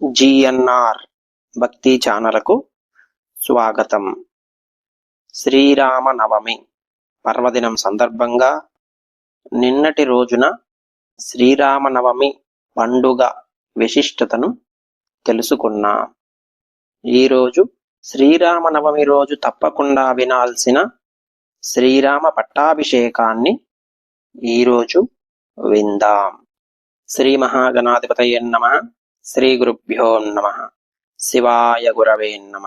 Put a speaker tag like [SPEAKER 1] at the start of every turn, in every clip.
[SPEAKER 1] GNR భక్తి ఛానలకు స్వాగతం. శ్రీరామ నవమి పర్వదినం సందర్భంగా నిన్నటి రోజున శ్రీరామనవమి పండుగ విశిష్టతను తెలుసుకున్నాం. ఈరోజు శ్రీరామనవమి రోజు తప్పకుండా వినాల్సిన శ్రీరామ పట్టాభిషేకాన్ని ఈరోజు విందాం. శ్రీ మహాగణాధిపతయ నమ. శ్రీ గురుభ్యో నమ. శివాయ గురవే నమ.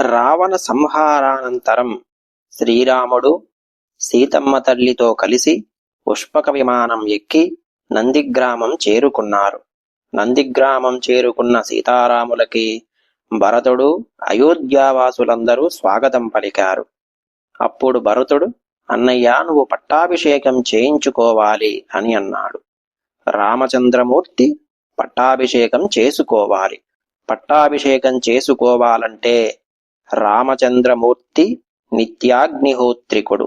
[SPEAKER 1] రావణ సంహారానంతరం శ్రీరాముడు సీతమ్మ తల్లితో కలిసి పుష్పక విమానం ఎక్కి నందిగ్రామం చేరుకున్నారు. నందిగ్రామం చేరుకున్న సీతారాములకి భరతుడు అయోధ్యావాసులందరూ స్వాగతం పలికారు. అప్పుడు భరతుడు అన్నయ్య నువ్వు పట్టాభిషేకం చేయించుకోవాలి అని అన్నాడు. రామచంద్రమూర్తి పట్టాభిషేకం చేసుకోవాలి. పట్టాభిషేకం చేసుకోవాలంటే రామచంద్రమూర్తి నిత్యాగ్నిహోత్రికుడు.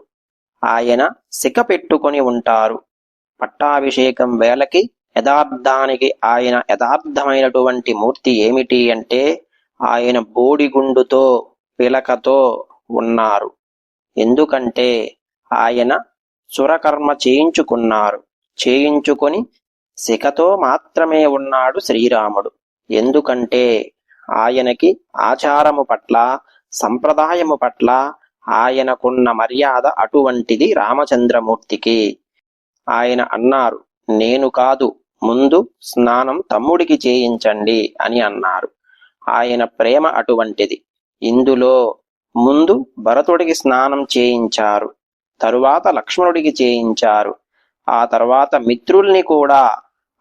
[SPEAKER 1] ఆయన సిక పెట్టుకొని ఉంటారు. పట్టాభిషేకం వేళకి యథార్థానికి ఆయన యథార్థమైనటువంటి మూర్తి ఏమిటి అంటే ఆయన బోడిగుండుతో పిలకతో ఉన్నారు. ఎందుకంటే ఆయన సురకర్మ చేయించుకున్నారు. చేయించుకొని శిఖతో మాత్రమే ఉన్నాడు శ్రీరాముడు. ఎందుకంటే ఆయనకి ఆచారము పట్ల సంప్రదాయము పట్ల ఆయనకున్న మర్యాద అటువంటిది రామచంద్రమూర్తికి. ఆయన అన్నారు నేను కాదు ముందు స్నానం తమ్ముడికి చేయించండి అని అన్నారు. ఆయన ప్రేమ అటువంటిది. ఇందులో ముందు భరతుడికి స్నానం చేయించారు తరువాత లక్ష్మణుడికి చేయించారు ఆ తర్వాత మిత్రుల్ని కూడా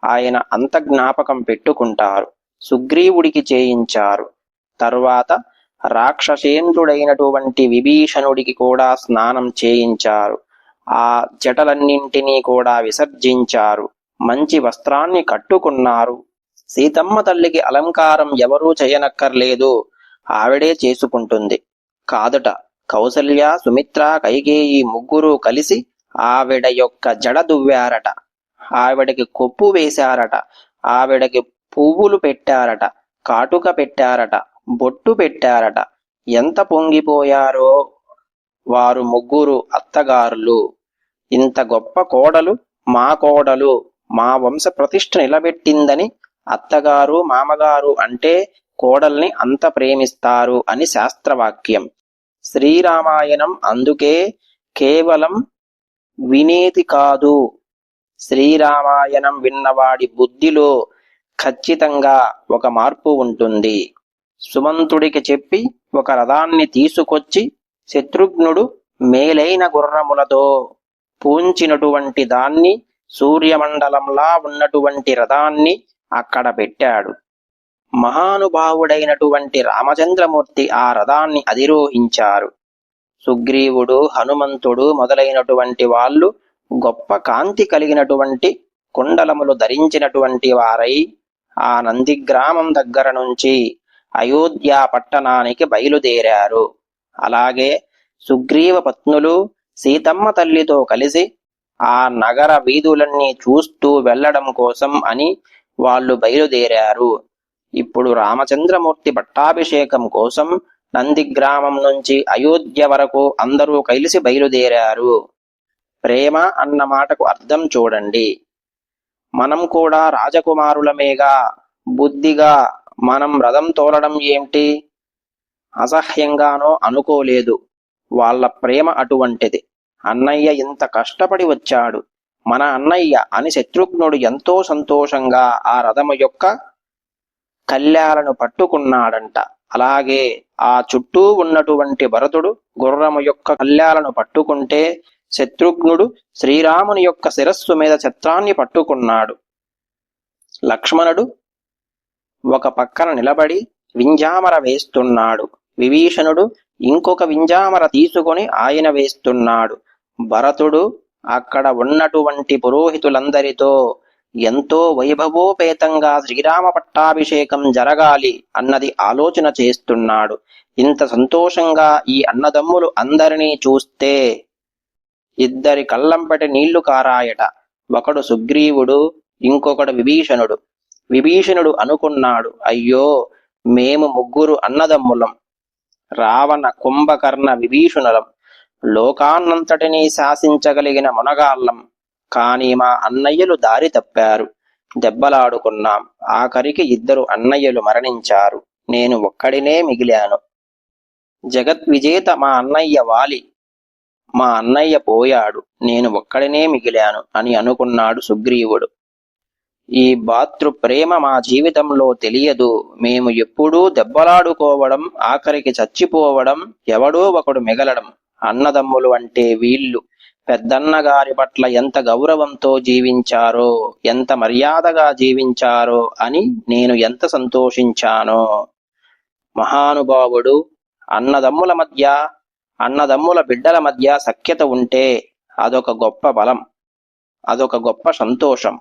[SPEAKER 1] ఆయన అంత జ్ఞాపకం పెట్టుకుంటారు. సుగ్రీవుడికి చేయించారు. తరువాత రాక్షసేంద్రుడైనటువంటి విభీషణుడికి కూడా స్నానం చేయించారు. ఆ జటలన్నింటినీ కూడా విసర్జించారు. మంచి వస్త్రాన్ని కట్టుకున్నారు. సీతమ్మ తల్లికి అలంకారం ఎవరూ చేయనక్కర్లేదు. ఆవిడే చేసుకుంటుంది. కాదుట కౌసల్య సుమిత్ర కైకేయి ముగ్గురు కలిసి ఆవిడ యొక్క జడ దువ్వారట. ఆవిడకి కొప్పు వేశారట. ఆవిడకి పువ్వులు పెట్టారట. కాటుక పెట్టారట. బొట్టు పెట్టారట. ఎంత పొంగిపోయారో వారు ముగ్గురు అత్తగారులు. ఇంత గొప్ప కోడలు మా కోడలు మా వంశ ప్రతిష్ట నిలబెట్టిందని అత్తగారు మామగారు అంటే కోడల్ని అంత ప్రేమిస్తారు అని శాస్త్రవాక్యం. శ్రీరామాయణం అందుకే కేవలం వినేది కాదు. శ్రీరామాయణం విన్నవాడి బుద్ధిలో ఖచ్చితంగా ఒక మార్పు ఉంటుంది. సుమంతుడికి చెప్పి ఒక రథాన్ని తీసుకొచ్చి శత్రుఘ్నుడు మేలైన గుర్రములతో పూంచినటువంటి దాన్ని సూర్యమండలంలా ఉన్నటువంటి రథాన్ని అక్కడ పెట్టాడు. మహానుభావుడైనటువంటి రామచంద్రమూర్తి ఆ రథాన్ని అధిరోహించారు. సుగ్రీవుడు హనుమంతుడు మొదలైనటువంటి వాళ్ళు గొప్ప కాంతి కలిగినటువంటి కుండలములు ధరించినటువంటి వారై ఆ నందిగ్రామం దగ్గర నుంచి అయోధ్య పట్టణానికి బయలుదేరారు. అలాగే సుగ్రీవ పత్నులు సీతమ్మ తల్లితో కలిసి ఆ నగర వీధులన్నీ చూస్తూ వెళ్ళడం కోసం అని వాళ్ళు బయలుదేరారు. ఇప్పుడు రామచంద్రమూర్తి పట్టాభిషేకం కోసం నందిగ్రామం నుంచి అయోధ్య వరకు అందరూ కలిసి బయలుదేరారు. ప్రేమ అన్న మాటకు అర్థం చూడండి. మనం కూడా రాజకుమారులమేగా బుద్ధిగా మనం రథం తోలడం ఏమిటి అసహ్యంగానో అనుకోలేదు. వాళ్ళ ప్రేమ అటువంటిది. అన్నయ్య ఇంత కష్టపడి వచ్చాడు. మన అన్నయ్య అని శత్రుఘ్నుడు ఎంతో సంతోషంగా ఆ రథము యొక్క కళ్యాలను పట్టుకున్నాడంట. అలాగే ఆ చుట్టూ ఉన్నటువంటి భరతుడు గుర్రము యొక్క కళ్యాలను పట్టుకుంటే శత్రుఘ్నుడు శ్రీరాముని యొక్క శిరస్సు మీద ఛత్రాన్ని పట్టుకున్నాడు. లక్ష్మణుడు ఒక పక్కన నిలబడి వింజామర వేస్తున్నాడు. విభీషణుడు ఇంకొక వింజామర తీసుకొని ఆయన వేస్తున్నాడు. భరతుడు అక్కడ ఉన్నటువంటి పురోహితులందరితో ఎంతో వైభవోపేతంగా శ్రీరామ పట్టాభిషేకం జరగాలి అన్నది ఆలోచన చేస్తున్నాడు. ఇంత సంతోషంగా ఈ అన్నదమ్ములు అందరినీ చూస్తే ఇద్దరి కళ్ళంపటి నీళ్ళు కారాయట. ఒకడు సుగ్రీవుడు ఇంకొకడు విభీషణుడు. విభీషణుడు అనుకున్నాడు అయ్యో మేము ముగ్గురు అన్నదమ్ములం. రావణ కుంభకర్ణ విభీషణులం. లోకాన్నంతటినీ శాసించగలిగిన మునగాళ్ళం. కాని మా అన్నయ్యలు దారి తప్పారు. దెబ్బలాడుకున్నాం. ఆఖరికి ఇద్దరు అన్నయ్యలు మరణించారు. నేను ఒక్కడినే మిగిలాను. జగద్విజేత మా అన్నయ్య వాలి. మా అన్నయ్య పోయాడు నేను ఒక్కడినే మిగిలాను అని అనుకున్నాడు సుగ్రీవుడు. ఈ భాతృ ప్రేమ మా జీవితంలో తెలియదు మేము ఎప్పుడూ దెబ్బలాడుకోవడం ఆఖరికి చచ్చిపోవడం ఎవడో ఒకడు మిగలడం. అన్నదమ్ములు అంటే వీళ్ళు. పెద్దన్నగారి పట్ల ఎంత గౌరవంతో జీవించారో ఎంత మర్యాదగా జీవించారో అని నేను ఎంత సంతోషించానో. మహానుభావుడు అన్నదమ్ముల మధ్య అన్నదమ్ముల బిడ్డల మధ్య సఖ్యత ఉంటే అదొక గొప్ప బలం అదొక గొప్ప సంతోషం.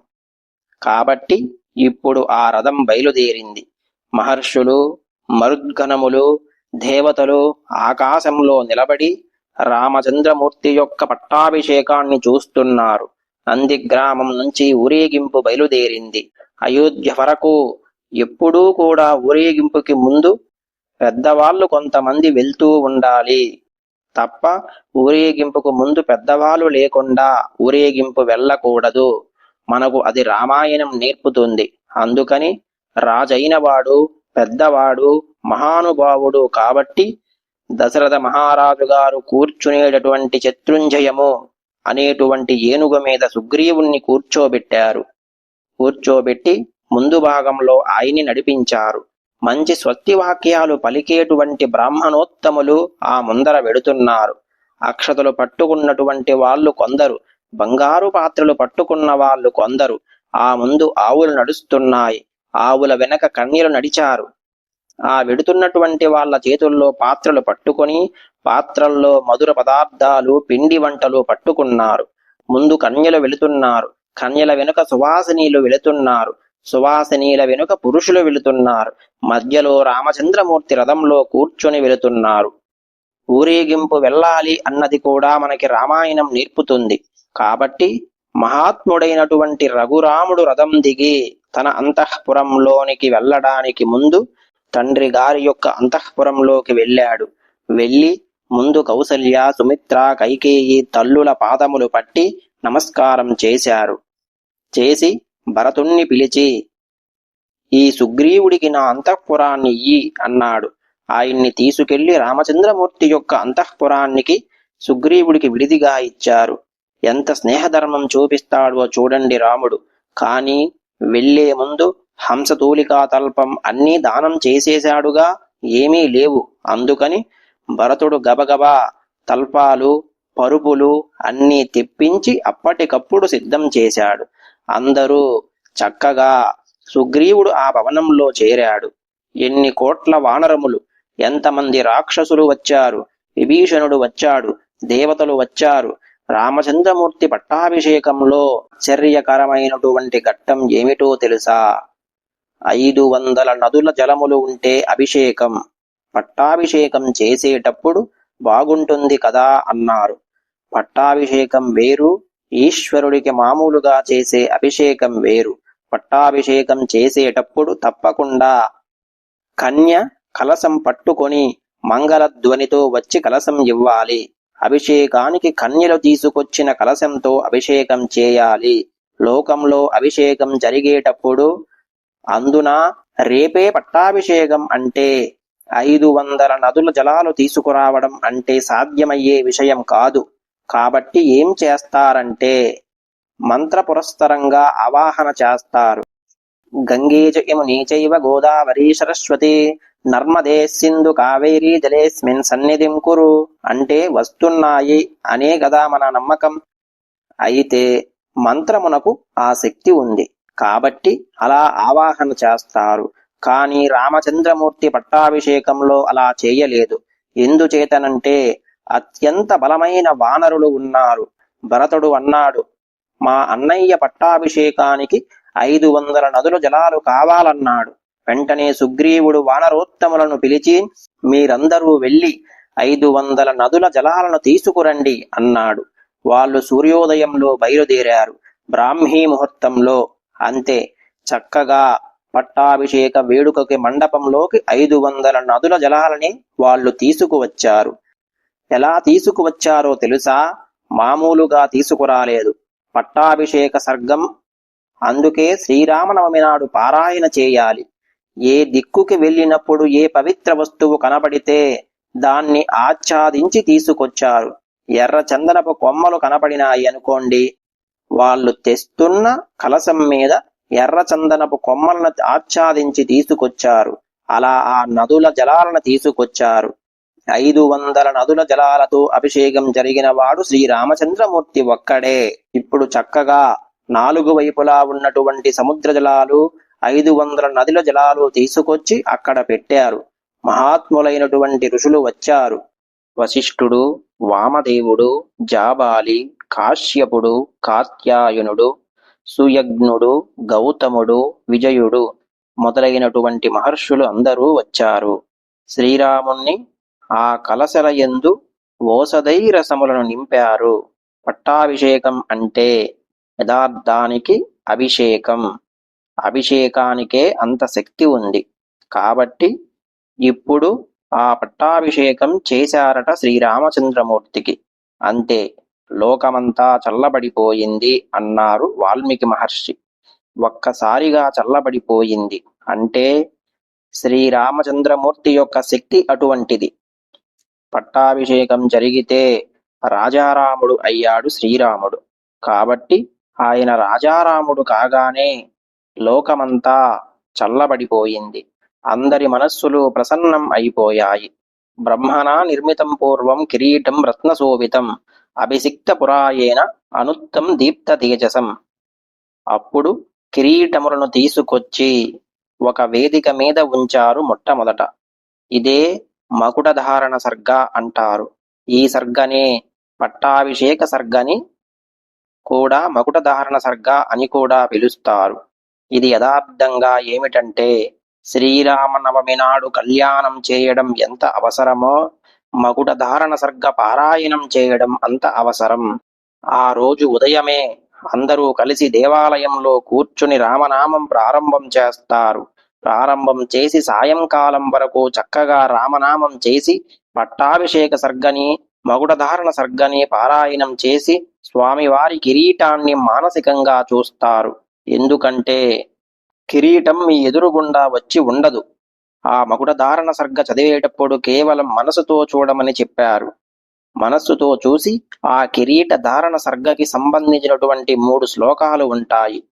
[SPEAKER 1] కాబట్టి ఇప్పుడు ఆ రథం బయలుదేరింది. మహర్షులు మరుద్గణములు దేవతలు ఆకాశంలో నిలబడి రామచంద్రమూర్తి యొక్క పట్టాభిషేకాన్ని చూస్తున్నారు. నందిగ్రామం నుంచి ఊరేగింపు బయలుదేరింది. అయోధ్య వరకు ఎప్పుడూ కూడా ఊరేగింపుకి ముందు పెద్దవాళ్ళు కొంతమంది వెళ్తూ ఉండాలి. తప్ప ఊరేగింపుకు ముందు పెద్దవాళ్ళు లేకుండా ఊరేగింపు వెళ్ళకూడదు. మనకు అది రామాయణం నేర్పుతుంది. అందుకని రాజైనవాడు పెద్దవాడు మహానుభావుడు కాబట్టి దశరథ మహారాజు గారు కూర్చునేటటువంటి శత్రుంజయము అనేటువంటి ఏనుగు మీద సుగ్రీవుణ్ణి కూర్చోబెట్టారు. కూర్చోబెట్టి ముందు భాగంలో ఆయన్ని నడిపించారు. మంచి స్వస్తివాక్యాలు పలికేటువంటి బ్రాహ్మణోత్తములు ఆ ముందర వెడుతున్నారు. అక్షతలు పట్టుకున్నటువంటి వాళ్ళు కొందరు బంగారు పాత్రలు పట్టుకున్న వాళ్ళు కొందరు ఆ ముందు ఆవులు నడుస్తున్నాయి. ఆవుల వెనక కన్యలు నడిచారు. ఆ వెడుతున్నటువంటి వాళ్ళ చేతుల్లో పాత్రలు పట్టుకొని పాత్రల్లో మధుర పదార్థాలు పిండి వంటలు పట్టుకున్నారు. ముందు కన్యలు వెళుతున్నారు. కన్యల వెనుక సువాసినీలు వెళుతున్నారు. సువాసినీల వెనుక పురుషులు వెళుతున్నారు. మధ్యలో రామచంద్రమూర్తి రథంలో కూర్చొని వెళుతున్నారు. ఊరేగింపు వెళ్ళాలి అన్నది కూడా మనకి రామాయణం నేర్పుతుంది. కాబట్టి మహాత్ముడైనటువంటి రఘురాముడు రథం దిగి తన అంతఃపురంలోనికి వెళ్ళడానికి ముందు తండ్రి గారి యొక్క అంతఃపురంలోకి వెళ్ళాడు. వెళ్ళి ముందు కౌసల్య సుమిత్ర కైకేయి తల్లుల పాదములు పట్టి నమస్కారం చేశారు. చేసి భరతుణ్ణి పిలిచి ఈ సుగ్రీవుడికి నా అంతఃపురాన్ని ఇయ్యి అన్నాడు. ఆయన్ని తీసుకెళ్ళి రామచంద్రమూర్తి యొక్క అంతఃపురానికి సుగ్రీవుడికి విడిదిగా ఇచ్చారు. ఎంత స్నేహధర్మం చూపిస్తాడో చూడండి రాముడు. కానీ వెళ్ళే ముందు హంసతూలికా తల్పం అన్నీ దానం చేసేశాడుగా ఏమీ లేవు. అందుకని భరతుడు గబగబా తల్పాలు పరుపులు అన్నీ తెప్పించి అప్పటికప్పుడు సిద్ధం చేశాడు. అందరూ చక్కగా సుగ్రీవుడు ఆ భవనంలో చేరాడు. ఎన్ని కోట్ల వానరములు ఎంతమంది రాక్షసులు వచ్చారు విభీషణుడు వచ్చాడు దేవతలు వచ్చారు. రామచంద్రమూర్తి పట్టాభిషేకంలో ఆశ్చర్యకరమైనటువంటి ఘట్టం ఏమిటో తెలుసా? ఐదు వందల నదుల జలములు ఉంటే అభిషేకం. పట్టాభిషేకం చేసేటప్పుడు బాగుంటుంది కదా అన్నారు. పట్టాభిషేకం వేరు ఈశ్వరుడికి మామూలుగా చేసే అభిషేకం వేరు. పట్టాభిషేకం చేసేటప్పుడు తప్పకుండా కన్య కలసం పట్టుకొని మంగళధ్వనితో వచ్చి కలసం ఇవ్వాలి. అభిషేకానికి కన్యలు తీసుకొచ్చిన కలశంతో అభిషేకం చేయాలి. లోకంలో అభిషేకం జరిగేటప్పుడు అందున రేపే పట్టాభిషేకం అంటే ఐదు వందల నదుల జలాలు తీసుకురావడం అంటే సాధ్యమయ్యే విషయం కాదు. కాబట్టి ఏం చేస్తారంటే మంత్ర పురస్సరంగా ఆవాహన చేస్తారు. గంగేజ ఇము నీచైవ గోదావరి సరస్వతి నర్మదే సింధు కావేరీ జలేస్మిన్ సన్నిధిం కురు అంటే వస్తున్నాయి అనే కదా మన నమ్మకం. అయితే మంత్రమునకు ఆ శక్తి ఉంది. కాబట్టి అలా ఆవాహన చేస్తారు. కానీ రామచంద్రమూర్తి పట్టాభిషేకంలో అలా చేయలేదు. ఎందుచేతనంటే అత్యంత బలమైన వానరులు ఉన్నారు. భరతుడు అన్నాడు మా అన్నయ్య పట్టాభిషేకానికి ఐదు వందల నదుల జలాలు కావాలన్నాడు. వెంటనే సుగ్రీవుడు వానరోత్తములను పిలిచి మీరందరూ వెళ్ళి ఐదు వందల నదుల జలాలను తీసుకురండి అన్నాడు. వాళ్ళు సూర్యోదయంలో బయలుదేరారు. బ్రాహ్మీ ముహూర్తంలో అంతే. చక్కగా పట్టాభిషేక వేడుకకి మండపంలోకి ఐదు వందల నదుల జలాలని వాళ్ళు తీసుకువచ్చారు. ఎలా తీసుకువచ్చారో తెలుసా? మామూలుగా తీసుకురాలేదు. పట్టాభిషేక సర్గం. అందుకే శ్రీరామనవమి నాడు పారాయణ చేయాలి. ఏ దిక్కుకి వెళ్ళినప్పుడు ఏ పవిత్ర వస్తువు కనబడితే దాన్ని ఆచ్ఛాదించి తీసుకొచ్చారు. ఎర్ర చందనపు కొమ్మలు కనపడినాయి అనుకోండి. వాళ్ళు తెస్తున్న కలశం మీద ఎర్ర చందనపు కొమ్మలను ఆచ్ఛాదించి తీసుకొచ్చారు. అలా ఆ నదుల జలాలను తీసుకొచ్చారు. ఐదు వందల నదుల జలాలతో అభిషేకం జరిగిన వాడు శ్రీరామచంద్రమూర్తి ఒక్కడే. ఇప్పుడు చక్కగా నాలుగు వైపులా ఉన్నటువంటి సముద్ర జలాలు ఐదు వందల నదుల జలాలు తీసుకొచ్చి అక్కడ పెట్టారు. మహాత్ములైనటువంటి ఋషులు వచ్చారు. వశిష్ఠుడు వామదేవుడు జాబాలి కాశ్యపుడు కాత్యాయనుడు సుయజ్ఞుడు గౌతముడు విజయుడు మొదలైనటువంటి మహర్షులు అందరూ వచ్చారు. శ్రీరాముణ్ణి ఆ కలశల యందు ఓసదై రసములను నింపారు. పట్టాభిషేకం అంటే యథార్థానికి అభిషేకం. అభిషేకానికే అంత శక్తి ఉంది. కాబట్టి ఇప్పుడు ఆ పట్టాభిషేకం చేశారట శ్రీరామచంద్రమూర్తికి. అంతే లోకమంతా చల్లబడిపోయింది అన్నారు వాల్మీకి మహర్షి. ఒక్కసారిగా చల్లబడిపోయింది అంటే శ్రీరామచంద్రమూర్తి యొక్క శక్తి అటువంటిది. పట్టాభిషేకం జరిగితే రాజారాముడు అయ్యాడు శ్రీరాముడు. కాబట్టి ఆయన రాజారాముడు కాగానే లోకమంతా చల్లబడిపోయింది. అందరి మనస్సులు ప్రసన్నం అయిపోయాయి. బ్రహ్మణ నిర్మితం పూర్వం కిరీటం రత్నశోభితం అభిసిక్త పురాయేన అనుత్తం దీప్త తేజసం. అప్పుడు కిరీటములను తీసుకొచ్చి ఒక వేదిక మీద ఉంచారు మొట్టమొదట. ఇదే మకుటధారణ సర్గ అంటారు. ఈ సర్గనే పట్టాభిషేక సర్గని కూడా మకుటధారణ సర్గ అని కూడా పిలుస్తారు. ఇది యథార్థంగా ఏమిటంటే శ్రీరామనవమి నాడు కళ్యాణం చేయడం ఎంత అవసరమో మకుటధారణ సర్గ పారాయణం చేయడం అంత అవసరం. ఆ రోజు ఉదయమే అందరూ కలిసి దేవాలయంలో కూర్చుని రామనామం ప్రారంభం చేస్తారు. ప్రారంభం చేసి సాయంకాలం వరకు చక్కగా రామనామం చేసి పట్టాభిషేక సర్గని మగుడధారణ సర్గని పారాయణం చేసి స్వామివారి కిరీటాన్ని మానసికంగా చూస్తారు. ఎందుకంటే కిరీటం మీ ఎదురుగుండా వచ్చి ఉండదు. ఆ మకుటధారణ సర్గ చదివేటప్పుడు కేవలం మనసుతో చూడమని చెప్పారు. మనస్సుతో చూసి ఆ కిరీట ధారణ సర్గకి సంబంధించినటువంటి మూడు శ్లోకాలు ఉంటాయి.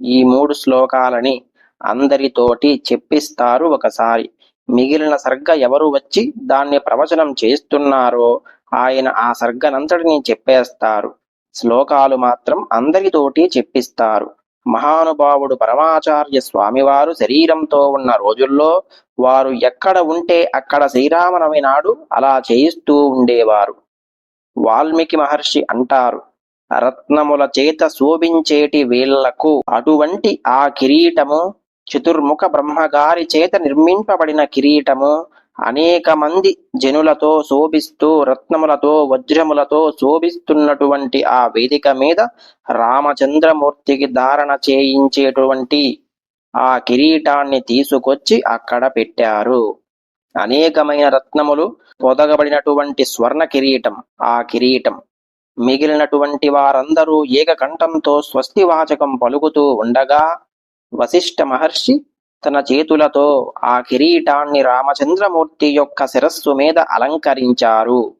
[SPEAKER 1] ఈ మూడు శ్లోకాలని అందరితోటి చెప్పిస్తారు ఒకసారి. మిగిలిన సర్గ ఎవరు వచ్చి దాన్ని ప్రవచనం చేస్తున్నారో ఆయన ఆ సర్గనంతటిని చెప్పేస్తారు. శ్లోకాలు మాత్రం అందరితోటి చెప్పిస్తారు. మహానుభావుడు పరమాచార్య స్వామివారు శరీరంతో ఉన్న రోజుల్లో వారు ఎక్కడ ఉంటే అక్కడ శ్రీరామనవి నాడు అలా చేయిస్తూ ఉండేవారు. వాల్మీకి మహర్షి అంటారు రత్నముల చేత శోభించేటి వీళ్ళకు అటువంటి ఆ కిరీటము చతుర్ముఖ బ్రహ్మగారి చేత నిర్మింపబడిన కిరీటము అనేక మంది జనులతో శోభిస్తూ రత్నములతో వజ్రములతో శోభిస్తున్నటువంటి ఆ వేదిక మీద రామచంద్రమూర్తికి ధారణ చేయించేటువంటి ఆ కిరీటాన్ని తీసుకొచ్చి అక్కడ పెట్టారు. అనేకమైన రత్నములు పొదగబడినటువంటి స్వర్ణ కిరీటం ఆ కిరీటం. మిగిలినటువంటి వారందరూ ఏకకంఠంతో స్వస్తివాచకం పలుకుతూ ఉండగా వశిష్ఠ మహర్షి తన చేతులతో ఆ కిరీటాన్ని రామచంద్రమూర్తి యొక్క శిరస్సు మీద అలంకరించారు.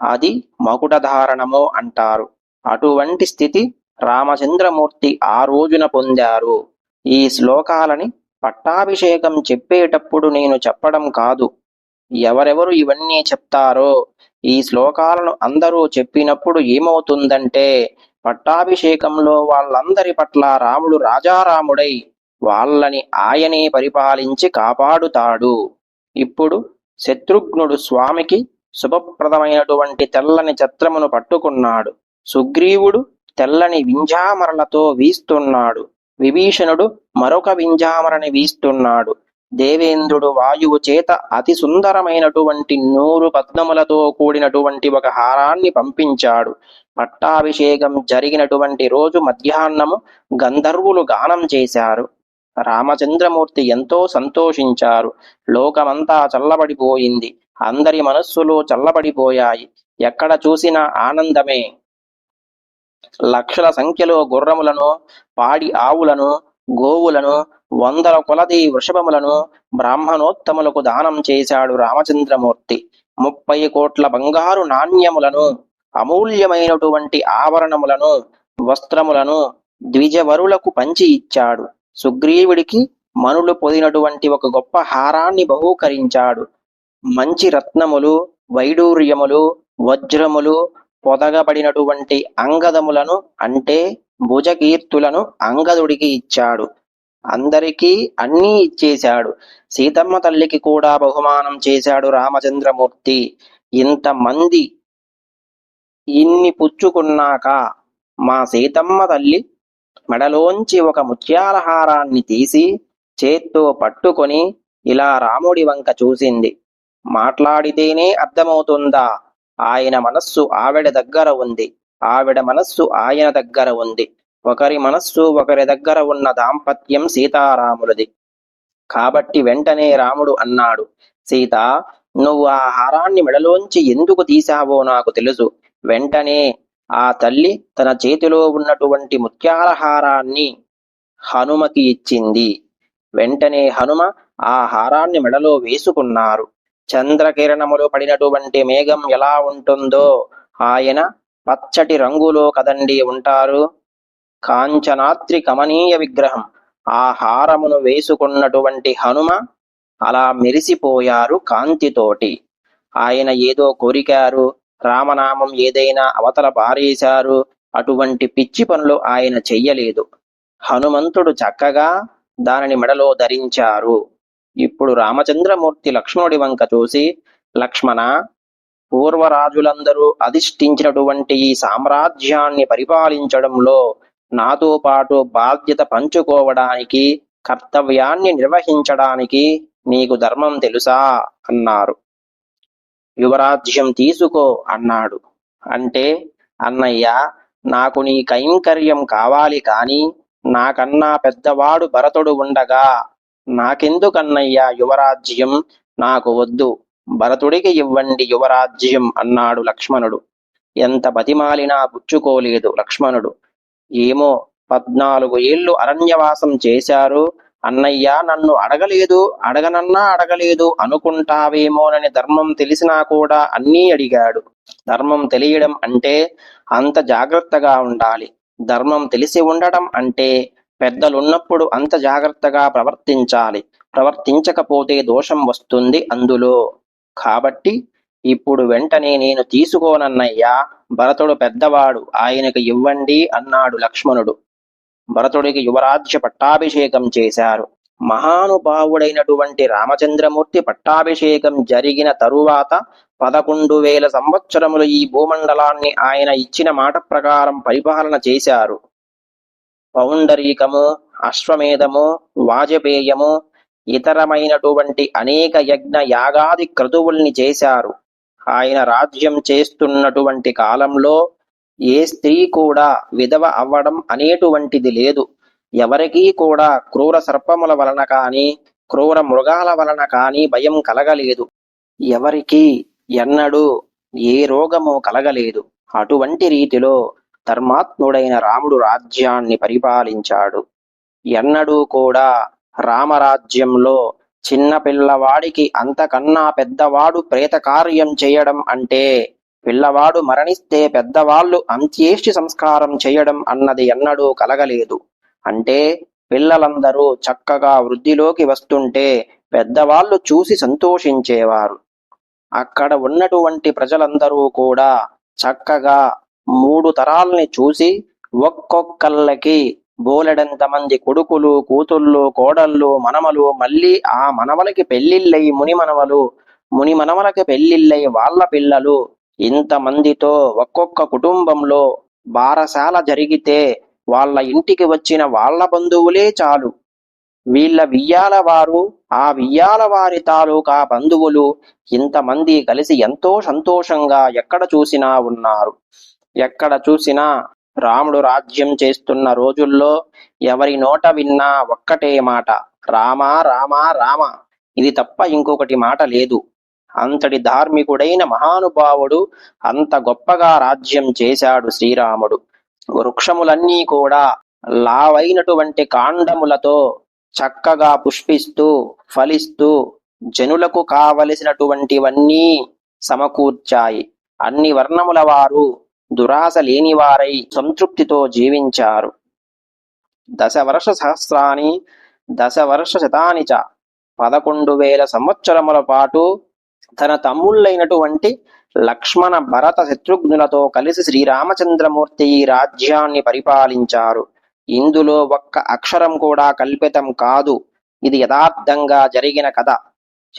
[SPEAKER 1] అది మకుటధారణము అంటారు. అటువంటి స్థితి రామచంద్రమూర్తి ఆ రోజున పొందారు. ఈ శ్లోకాలని పట్టాభిషేకం చెప్పేటప్పుడు నేను చెప్పడం కాదు. ఎవరెవరు ఇవన్నీ చెప్తారో ఈ శ్లోకాలను అందరూ చెప్పినప్పుడు ఏమవుతుందంటే పట్టాభిషేకంలో వాళ్ళందరి పట్ల రాముడు రాజారాముడై వాళ్ళని ఆయనే పరిపాలించి కాపాడుతాడు. ఇప్పుడు శత్రుఘ్నుడు స్వామికి శుభప్రదమైనటువంటి తెల్లని ఛత్రమును పట్టుకున్నాడు. సుగ్రీవుడు తెల్లని వింజామరలతో వీస్తున్నాడు. విభీషణుడు మరొక వింజామరని వీస్తున్నాడు. దేవేంద్రుడు వాయువు చేత అతి సుందరమైనటువంటి నూరు పద్మములతో కూడినటువంటి ఒక హారాన్ని పంపించాడు. పట్టాభిషేకం జరిగినటువంటి రోజు మధ్యాహ్నము గంధర్వులు గానం చేశారు. రామచంద్రమూర్తి ఎంతో సంతోషించారు. లోకమంతా చల్లబడిపోయింది. అందరి మనస్సులు చల్లబడిపోయాయి. ఎక్కడ చూసినా ఆనందమే. లక్షల సంఖ్యలో గుర్రములను పాడి ఆవులను గోవులను వందల కొలది వృషభములను బ్రాహ్మణోత్తములకు దానం చేశాడు రామచంద్రమూర్తి. ముప్పై కోట్ల బంగారు నాణ్యములను అమూల్యమైనటువంటి ఆభరణములను వస్త్రములను ద్విజవరులకు పంచి ఇచ్చాడు. సుగ్రీవుడికి మనులు పొదినటువంటి ఒక గొప్ప హారాన్ని బహూకరించాడు. మంచి రత్నములు వైడూర్యములు వజ్రములు పొదగబడినటువంటి అంగదములను అంటే భుజకీర్తులను అంగదుడికి ఇచ్చాడు. అందరికీ అన్నీ ఇచ్చేశాడు. సీతమ్మ తల్లికి కూడా బహుమానం చేశాడు రామచంద్రమూర్తి. ఇంతమంది ఇన్ని పుచ్చుకున్నాక మా సీతమ్మ తల్లి మెడలోంచి ఒక ముత్యాల హారాన్ని తీసి చేత్తో పట్టుకొని ఇలా రాముడి వంక చూసింది. మాట్లాడితేనే అర్థమవుతుందా? ఆయన మనస్సు ఆవిడ దగ్గర ఉంది. ఆవిడ మనస్సు ఆయన దగ్గర ఉంది. ఒకరి మనస్సు ఒకరి దగ్గర ఉన్న దాంపత్యం సీతారాములది. కాబట్టి వెంటనే రాముడు అన్నాడు సీత నువ్వు ఆ హారాన్ని మెడలోంచి ఎందుకు తీశావో నాకు తెలుసు. వెంటనే ఆ తల్లి తన చేతిలో ఉన్నటువంటి ముత్యాల హారాన్ని హనుమకి ఇచ్చింది. వెంటనే హనుమ ఆ హారాన్ని మెడలో వేసుకున్నారు. చంద్రకిరణములు పడినటువంటి మేఘం ఎలా ఉంటుందో ఆయన పచ్చటి రంగులో కదండి ఉంటారు. కాంచనాత్రి కమనీయ విగ్రహం. ఆ హారమును వేసుకున్నటువంటి హనుమ అలా మెరిసిపోయారు కాంతితోటి. ఆయన ఏదో కోరికారు. రామనామం ఏదైనా అవతల పారేశారు. అటువంటి పిచ్చి పనులు ఆయన చెయ్యలేదు. హనుమంతుడు చక్కగా దానిని మెడలో ధరించారు. ఇప్పుడు రామచంద్రమూర్తి లక్ష్మణుడి వంక చూసి లక్ష్మణ పూర్వరాజులందరూ అధిష్ఠించినటువంటి ఈ సామ్రాజ్యాన్ని పరిపాలించడంలో నాతో పాటు బాధ్యత పంచుకోవడానికి కర్తవ్యాన్ని నిర్వహించడానికి నీకు ధర్మం తెలుసా అన్నారు. యువరాజ్యం తీసుకో అన్నాడు. అంటే అన్నయ్య నాకు నీ కైంకర్యం కావాలి కాని నాకన్నా పెద్దవాడు భరతుడు ఉండగా. నాకెందుకన్నయ్యా యువరాజ్యం? నాకు వద్దు. భరతుడికి ఇవ్వండి యువరాజ్యం అన్నాడు లక్ష్మణుడు. ఎంత బతిమాలినా పుచ్చుకోలేదు లక్ష్మణుడు. ఏమో పద్నాలుగు ఏళ్ళు అరణ్యవాసం చేశారు అన్నయ్య నన్ను అడగలేదు. అడగనన్నా అడగలేదు. అనుకుంటావేమోనని ధర్మం తెలిసినా కూడా అన్నీ అడిగాడు. ధర్మం తెలియడం అంటే అంత జాగ్రత్తగా ఉండాలి. ధర్మం తెలిసి ఉండడం అంటే పెద్దలున్నప్పుడు అంత జాగ్రత్తగా ప్రవర్తించాలి. ప్రవర్తించకపోతే దోషం వస్తుంది అందులో. కాబట్టి ఇప్పుడు వెంటనే నేను తీసుకోనన్నయ్యా భరతుడు పెద్దవాడు ఆయనకు ఇవ్వండి అన్నాడు లక్ష్మణుడు. భరతుడికి యువరాజ్య పట్టాభిషేకం చేశారు. మహానుభావుడైనటువంటి రామచంద్రమూర్తి పట్టాభిషేకం జరిగిన తరువాత పదకొండు వేల సంవత్సరములు ఈ భూమండలాన్ని ఆయన ఇచ్చిన మాట ప్రకారం పరిపాలన చేశారు. పౌండరీకము అశ్వమేధము వాజపేయము ఇతరమైనటువంటి అనేక యజ్ఞ యాగాది క్రతువుల్ని చేశారు. ఆయన రాజ్యం చేస్తున్నటువంటి కాలంలో ఏ స్త్రీ కూడా విధవ అవ్వడం అనేటువంటిది లేదు. ఎవరికీ కూడా క్రూర సర్పముల వలన కానీ క్రూర మృగాల వలన కానీ భయం కలగలేదు. ఎవరికీ ఎన్నడూ ఏ రోగము కలగలేదు. అటువంటి రీతిలో ధర్మాత్ముడైన రాముడు రాజ్యాన్ని పరిపాలించాడు. ఎన్నడూ కూడా రామరాజ్యంలో చిన్న పిల్లవాడికి అంతకన్నా పెద్దవాడు ప్రేత కార్యం చేయడం అంటే పిల్లవాడు మరణిస్తే పెద్దవాళ్ళు అంత్యేష్టి సంస్కారం చేయడం అన్నది ఎన్నడూ కలగలేదు. అంటే పిల్లలందరూ చక్కగా వృద్ధిలోకి వస్తుంటే పెద్దవాళ్ళు చూసి సంతోషించేవారు. అక్కడ ఉన్నటువంటి ప్రజలందరూ కూడా చక్కగా మూడు తరాల్ని చూసి ఒక్కొక్కళ్ళకి బోలెడంత మంది కొడుకులు కూతుళ్ళు కోడళ్ళు మనమలు మళ్ళీ ఆ మనవలకి పెళ్ళిళ్ళై ముని మనవలు ముని మనవలకి పెళ్ళిళ్ళై వాళ్ళ పిల్లలు ఇంతమందితో ఒక్కొక్క కుటుంబంలో బారసాల జరిగితే వాళ్ళ ఇంటికి వచ్చిన వాళ్ళ బంధువులే చాలు. వీళ్ళ వియ్యాల వారు ఆ వియ్యాల వారి తాలూకా బంధువులు ఇంతమంది కలిసి ఎంతో సంతోషంగా ఎక్కడ చూసినా ఉన్నారు. ఎక్కడ చూసినా రాముడు రాజ్యం చేస్తున్న రోజుల్లో ఎవరి నోట విన్నా ఒక్కటే మాట రామా రామా రామ. ఇది తప్ప ఇంకొకటి మాట లేదు. అంతటి ధార్మికుడైన మహానుభావుడు అంత గొప్పగా రాజ్యం చేశాడు శ్రీరాముడు. వృక్షములన్నీ కూడా లావైనటువంటి కాండములతో చక్కగా పుష్పిస్తూ ఫలిస్తూ జనులకు కావలసినటువంటివన్నీ సమకూర్చాయి. అన్ని వర్ణముల వారు దురాశ లేనివారై సంతృప్తితో జీవించారు. దశవర్ష సహస్రాని దశవర్ష శతాని చ పదకొండు వేల సంవత్సరముల పాటు తన తమ్ముళ్ళైనటువంటి లక్ష్మణ భరత శత్రుఘ్నులతో కలిసి శ్రీరామచంద్రమూర్తి ఈ రాజ్యాన్ని పరిపాలించారు. ఇందులో ఒక్క అక్షరం కూడా కల్పితం కాదు. ఇది యథార్థంగా జరిగిన కథ.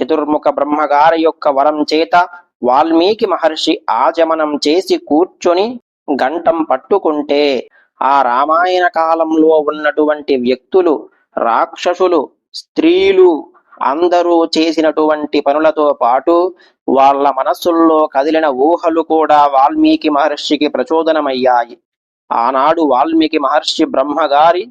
[SPEAKER 1] చతుర్ముఖ బ్రహ్మగారి యొక్క వరం చేత వాల్మీకి మహర్షి ఆచమనం చేసి కూర్చొని గంటం పట్టుకుంటే ఆ రామాయణ కాలంలో ఉన్నటువంటి వ్యక్తులు రాక్షసులు స్త్రీలు అందరూ చేసినటువంటి పనులతో పాటు వాళ్ళ మనస్సుల్లో కదిలిన ఊహలు కూడా వాల్మీకి మహర్షికి ప్రచోదనమయ్యాయి. ఆనాడు వాల్మీకి మహర్షి బ్రహ్మగారి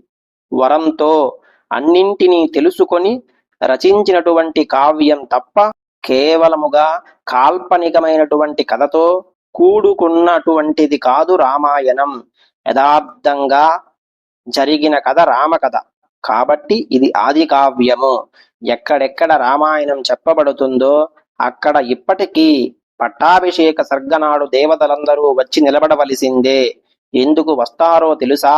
[SPEAKER 1] వరంతో అన్నింటినీ తెలుసుకొని రచించినటువంటి కావ్యం తప్ప కేవలముగా కాల్పనికమైనటువంటి కథతో కూడుకున్నటువంటిది కాదు రామాయణం. యథార్థంగా జరిగిన కథ రామకథ. కాబట్టి ఇది ఆది కావ్యము. ఎక్కడెక్కడ రామాయణం చెప్పబడుతుందో అక్కడ ఇప్పటికీ పట్టాభిషేక సర్గనాడు దేవతలందరూ వచ్చి నిలబడవలసిందే. ఎందుకు వస్తారో తెలుసా?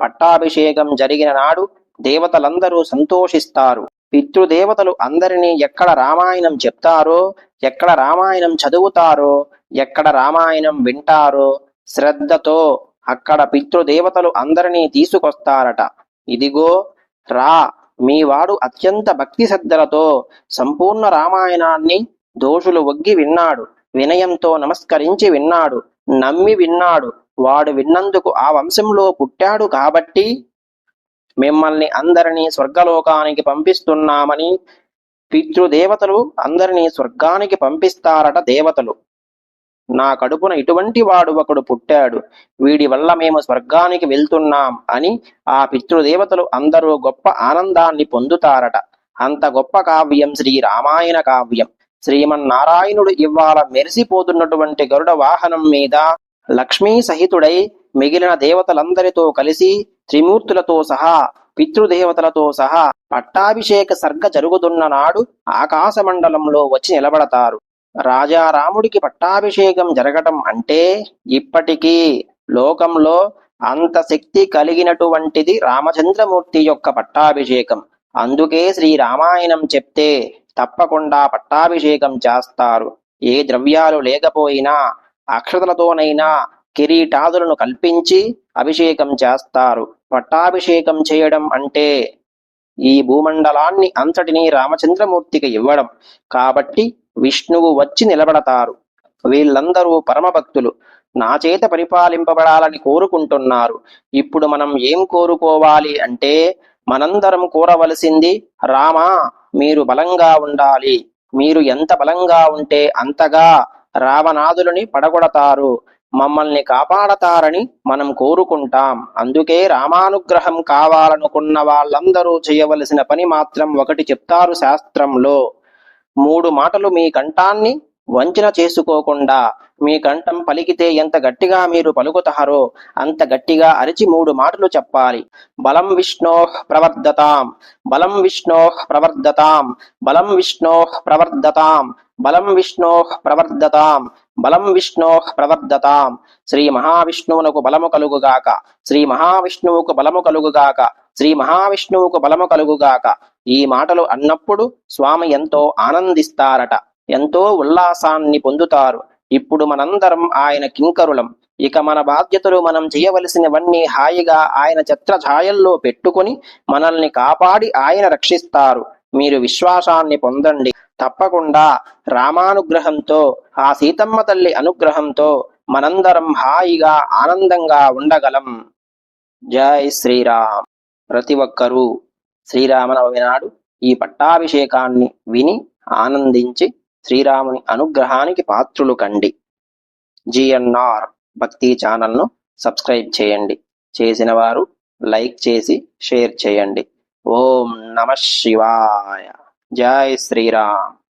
[SPEAKER 1] పట్టాభిషేకం జరిగిన నాడు దేవతలందరూ సంతోషిస్తారు. పితృదేవతలు అందరినీ ఎక్కడ రామాయణం చెప్తారో ఎక్కడ రామాయణం చదువుతారో ఎక్కడ రామాయణం వింటారో శ్రద్ధతో అక్కడ పితృదేవతలు అందరినీ తీసుకొస్తారట. ఇదిగో రా. మీవాడు అత్యంత భక్తి శ్రద్ధలతో సంపూర్ణ రామాయణాన్ని దోషులు ఒగ్గి విన్నాడు. వినయంతో నమస్కరించి విన్నాడు. నమ్మి విన్నాడు. వాడు విన్నందుకు ఆ వంశంలో పుట్టాడు కాబట్టి మిమ్మల్ని అందరినీ స్వర్గలోకానికి పంపిస్తున్నామని పితృదేవతలు అందరినీ స్వర్గానికి పంపిస్తారట దేవతలు. నా కడుపున ఇటువంటి వాడు ఒకడు పుట్టాడు. వీడి వల్ల మేము స్వర్గానికి వెళ్తున్నాం అని ఆ పితృదేవతలు అందరూ గొప్ప ఆనందాన్ని పొందుతారట. అంత గొప్ప కావ్యం శ్రీ రామాయణ కావ్యం. శ్రీమన్నారాయణుడు ఇవాళ మెరిసిపోతున్నటువంటి గరుడ వాహనం మీద లక్ష్మీ సహితుడై మిగిలిన దేవతలందరితో కలిసి త్రిమూర్తులతో సహా పితృదేవతలతో సహా పట్టాభిషేక సర్గ జరుగుతున్న నాడు ఆకాశమండలంలో వచ్చి నిలబడతారు. రాజారాముడికి పట్టాభిషేకం జరగటం అంటే ఇప్పటికీ లోకంలో అంత శక్తి కలిగినటువంటిది రామచంద్రమూర్తి యొక్క పట్టాభిషేకం. అందుకే శ్రీ రామాయణం చెప్తే తప్పకుండా పట్టాభిషేకం చేస్తారు. ఏ ద్రవ్యాలు లేకపోయినా అక్షతలతోనైనా కిరీటాదులను కల్పించి అభిషేకం చేస్తారు. పట్టాభిషేకం చేయడం అంటే ఈ భూమండలాన్ని అంతటినీ రామచంద్రమూర్తికి ఇవ్వడం. కాబట్టి విష్ణువు వచ్చి నిలబడతారు. వీళ్ళందరూ పరమభక్తులు. నా చేత పరిపాలింపబడాలని కోరుకుంటున్నారు. ఇప్పుడు మనం ఏం కోరుకోవాలి అంటే మనందరం కోరవలసింది రామా మీరు బలంగా ఉండాలి. మీరు ఎంత బలంగా ఉంటే అంతగా రావణాదులని పడగొడతారు. మమ్మల్ని కాపాడతారని మనం కోరుకుంటాం. అందుకే రామానుగ్రహం కావాలనుకున్న వాళ్ళందరూ చేయవలసిన పని మాత్రం ఒకటి చెప్తారు శాస్త్రంలో. మూడు మాటలు మీ కంఠాన్ని వంచన చేసుకోకుండా మీ కంఠం పలికితే ఎంత గట్టిగా మీరు పలుకుతారో అంత గట్టిగా అరిచి మూడు మాటలు చెప్పాలి. బలం విష్ణో ప్రవర్ధతాం బలం విష్ణో ప్రవర్ధతాం బలం విష్ణో ప్రవర్ధతాం బలం విష్ణో ప్రవర్ధతాం బలం విష్ణో ప్రవర్ధతాం. శ్రీ మహావిష్ణువునకు బలము కలుగుగాక. శ్రీ మహావిష్ణువుకు బలము కలుగుగాక. శ్రీ మహావిష్ణువుకు బలము కలుగుగాక. ఈ మాటలు అన్నప్పుడు స్వామి ఎంతో ఆనందిస్తారట. ఎంతో ఉల్లాసాన్ని పొందుతారు. ఇప్పుడు మనందరం ఆయన కింకరులం. ఇక మన బాధ్యతలు మనం చేయవలసినవన్నీ హాయిగా ఆయన ఛత్ర ఛాయల్లో పెట్టుకొని మనల్ని కాపాడి ఆయన రక్షిస్తారు. మీరు విశ్వాసాన్ని పొందండి. తప్పకుండా రామానుగ్రహంతో ఆ సీతమ్మ తల్లి అనుగ్రహంతో మనందరం హాయిగా ఆనందంగా ఉండగలం. జై శ్రీరామ్. ప్రతి ఒక్కరూ శ్రీరామనవమి నాడు ఈ పట్టాభిషేకాన్ని విని ఆనందించి శ్రీరాముని అనుగ్రహానికి పాత్రులు కండి. జిఎన్ఆర్ భక్తి ఛానల్ను సబ్స్క్రైబ్ చేయండి. చేసిన వారు లైక్ చేసి షేర్ చేయండి. ఓం నమ శివాయ. జై శ్రీరామ్.